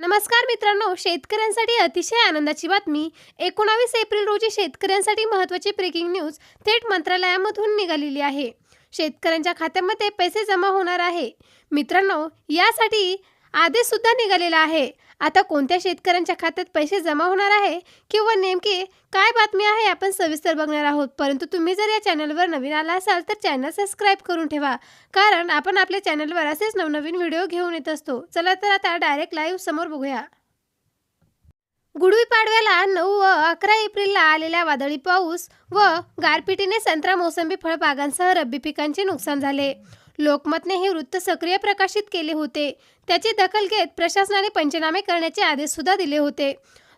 नमस्कार मित्रांनो शेतकऱ्यांसाठी अतिशय आनंदाची बातमी. एकोणावीस एप्रिल रोजी शेतकऱ्यांसाठी महत्त्वाची ब्रेकिंग न्यूज थेट मंत्रालयामधून निघालेली आहे. शेतकऱ्यांच्या खात्यामध्ये पैसे जमा होणार आहे. मित्रांनो यासाठी आदेश सुद्धा निघालेला आहे. आता कोणत्या शेतकऱ्यांच्या खात्यात पैसे जमा होणार आहे? किंवा नेमकी काय बातमी आहे आपण सविस्तर बघणार आहोत. परंतु तुम्ही जर या चॅनलवर नवीन आला असाल तर चॅनल सबस्क्राईब करून ठेवा. कारण आपण आपल्या चॅनलवर असेच नवनवीन व्हिडिओ घेऊन येत असतो. चला तर आता डायरेक्ट लाईव्ह समोर बघूया. गुडवी पाडव्याला नऊ व अकरा एप्रिलला आलेल्या वादळी पाऊस व गारपिटीने संत्रा मोसंबी फळबागांसह रब्बी पिकांचे नुकसान झाले. लोकमतने हे वृत्त सक्रिय प्रकाशित केले होते. त्याची दखल घेत प्रशासनाने पंचनामे करण्याचे आदेश सुद्धा दिले होते.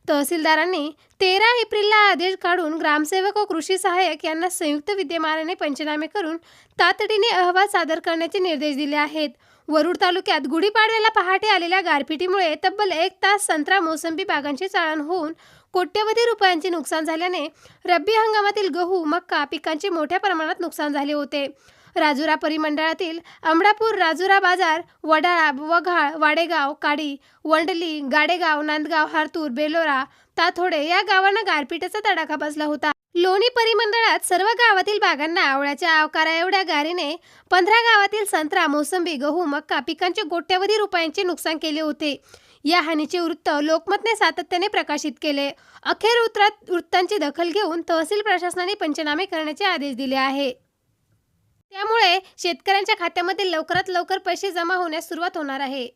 तहसीलदारांनी तेरा एप्रिलला आदेश काढून ग्रामसेवक व कृषी सहाय्यक यांना संयुक्त विद्यमानाने पंचनामे करून तातडीने अहवाल सादर करण्याचे निर्देश दिले आहेत. वरुड तालुक्यात गुढीपाडव्याला पहाटे आलेल्या गारपिटीमुळे तब्बल एक तास संत्रा मोसंबी बागांचे चाळण होऊन कोट्यवधी रुपयांचे नुकसान झाल्याने रब्बी हंगामातील गहू मक्का पिकांचे मोठ्या प्रमाणात नुकसान झाले होते. राजुरा परिमंडळातील अमडापूर राजुरा बाजार वडाळा वघाळ वाडेगाव काडी वंडली गाडेगाव नांदगाव हारतूर बेलोरा ताथोडे या गावांना गारपिटीचा तडाखा बसला होता. लोणी परिमंडळात सर्व गावातील बागांना आवळ्याच्या आवकारा एवढ्या गारीने पंधरा गावातील संत्रा मोसंबी गहू मक्का पिकांचे कोट्यवधी रुपयांचे नुकसान केले होते. या हानीचे वृत्त लोकमतने सातत्याने प्रकाशित केले. अखेर वृत्तात वृत्तांची दखल घेऊन तहसील प्रशासनाने पंचनामे करण्याचे आदेश दिले आहे. त्यामुळे शेतकऱ्यांच्या खात्यामध्ये लवकरात लवकर पैसे जमा होण्यास सुरुवात होणार आहे.